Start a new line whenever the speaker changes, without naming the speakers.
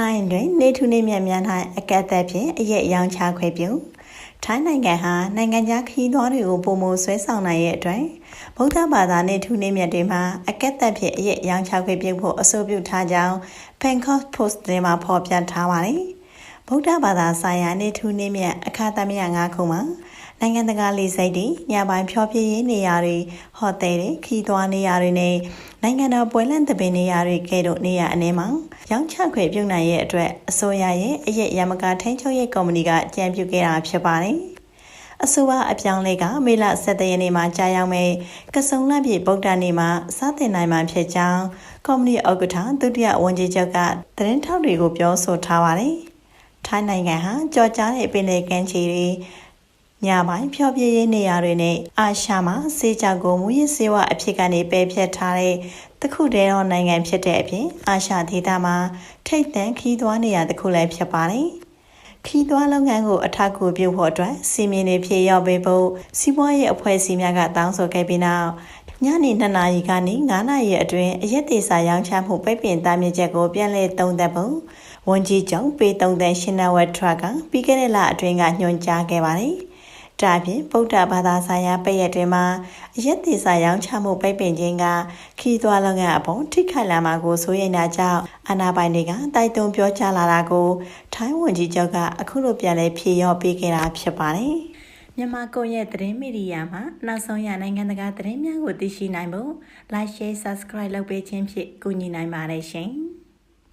ထိုင်းတွင်နေထူးနေမြတ်များ၌အကက်အသက်ဖြင့်အရက်ရောင်းချခွင့်ပြုထိုင်းနိုင်ငံဟာနိုင်ငံခြားခရီးသွားတွေကိုပုံမဆွဲဆောင်နိုင်ရဲ့အတွက်ဗုဒ္ဓဘာသာနေထူးနေမြတ်တွေမှာအကက်အသက်ဖြင့်အရက်ရောင်းချခွင့်ပြုဖို့အဆိုပြုထားကြောင်း Bangkok Post တွင်မှဖော်ပြထားပါတယ်ဗုဒ္ဓဘာသာဆိုင်ရာနေထူးနေမြတ်အခါသမယ၅ခုမှာနိုင်ငံတကာလေဆိပ်တွေညပိုင်းဖျော်ဖြေရေးနေရာတွေဟိုတယ်တွေခီးသွားနေရာတွေနဲ့ နိုင်ငံတော်ပွဲလန့်တပင်နေရာတွေကဲ့သို့နေရာအနေမှာရောင်းချခွင့်ပြုနိုင်ရဲ့အတွက်အစိုးရရဲ့အရက်ရမကထိန်းချုပ်ရေးကော်မတီကကြံပြုခဲ့တာဖြစ်ပါတယ်အဆိုပါအပြောင်းလဲကမေလ17ရက်နေ့မှာကြာရောက်မဲ့ကစုံလပြည့်ဗုဒ္ဓနေ့မှာစတင်နိုင်မှာဖြစ်ကြောင်းကော်မတီဥက္ကဋ္ဌဒုတိယဝန်ကြီးချုပ်ကသတင်းထောက်တွေကိုပြောဆိုထားပါတယ်။ထိုင်းနိုင်ငံဟာကြော်ကြားတဲ့ပင်လယ်ကမ်းခြေတွေ ညပိုင်းဖျော်ဖြေရေးနေရာတွေနဲ့အာရှမှာစေကြောက်ကိုမူရစ်စေဝအဖြစ်ကနေပယ်ဖျက်ထားတဲ့တခုတည်းသောနိုင်ငံဖြစ်တဲ့အပြင်အာရှဒေသမှာထိတ်တန့်ခီးသွွားနေရာတစ်ခုလည်းဖြစ်ပါတယ်။ခီးသွွားလုပ်ငန်းကိုအထောက်အကူပြုဖို့အတွက်စီမင်းတွေဖြည့်ရောက်ပေးဖို့စီးပွားရေးအဖွဲ့အစည်းများကတောင်းဆိုခဲ့ပြီးနောက်ညနေ2နာရီကနေ9နာရီအတွင်းအရက်သေးစာရောင်းချမှုပိတ်ပင်တားမြစ်ချက်ကိုပြန်လည်သုံးသပ်ဖို့ဝန်ကြီးချုပ်ပေတုံတန်ရှင်နဝက်ထရကပြီးခဲ့တဲ့လအတွင်းကညွှန်ကြားခဲ့ပါတယ်။ ဒါဖြင့်ဗုဒ္ဓဘာသာဆိုင်ရာပိတ်ရက်တွင်မှာအရက်သေးစာရောင်းချမှုပိတ်ပင်ခြင်းကခီးသွွားလုပ်ငန်းအပေါ်ထိခိုက်လာမှာကိုစိုးရိမ်တာကြောင့်အာဏာပိုင်တွေကတိုက်တွန်းပြောကြားလာတာကိုထိုင်းဝန်ကြီးချုပ်ကအခုလိုပြန်လည်ဖြေလျော့ပေးခဲ့တာဖြစ်ပါတယ်။မြန်မာကွန်ရက်သတင်းမီဒီယာမှာနောက်ဆုံးရနိုင်ငံတကာသတင်းများကိုသိရှိနိုင်ဖို့ Like Share Subscribe လုပ်ပေးခြင်းဖြင့်ကူညီနိုင်ပါတယ်ရှင်။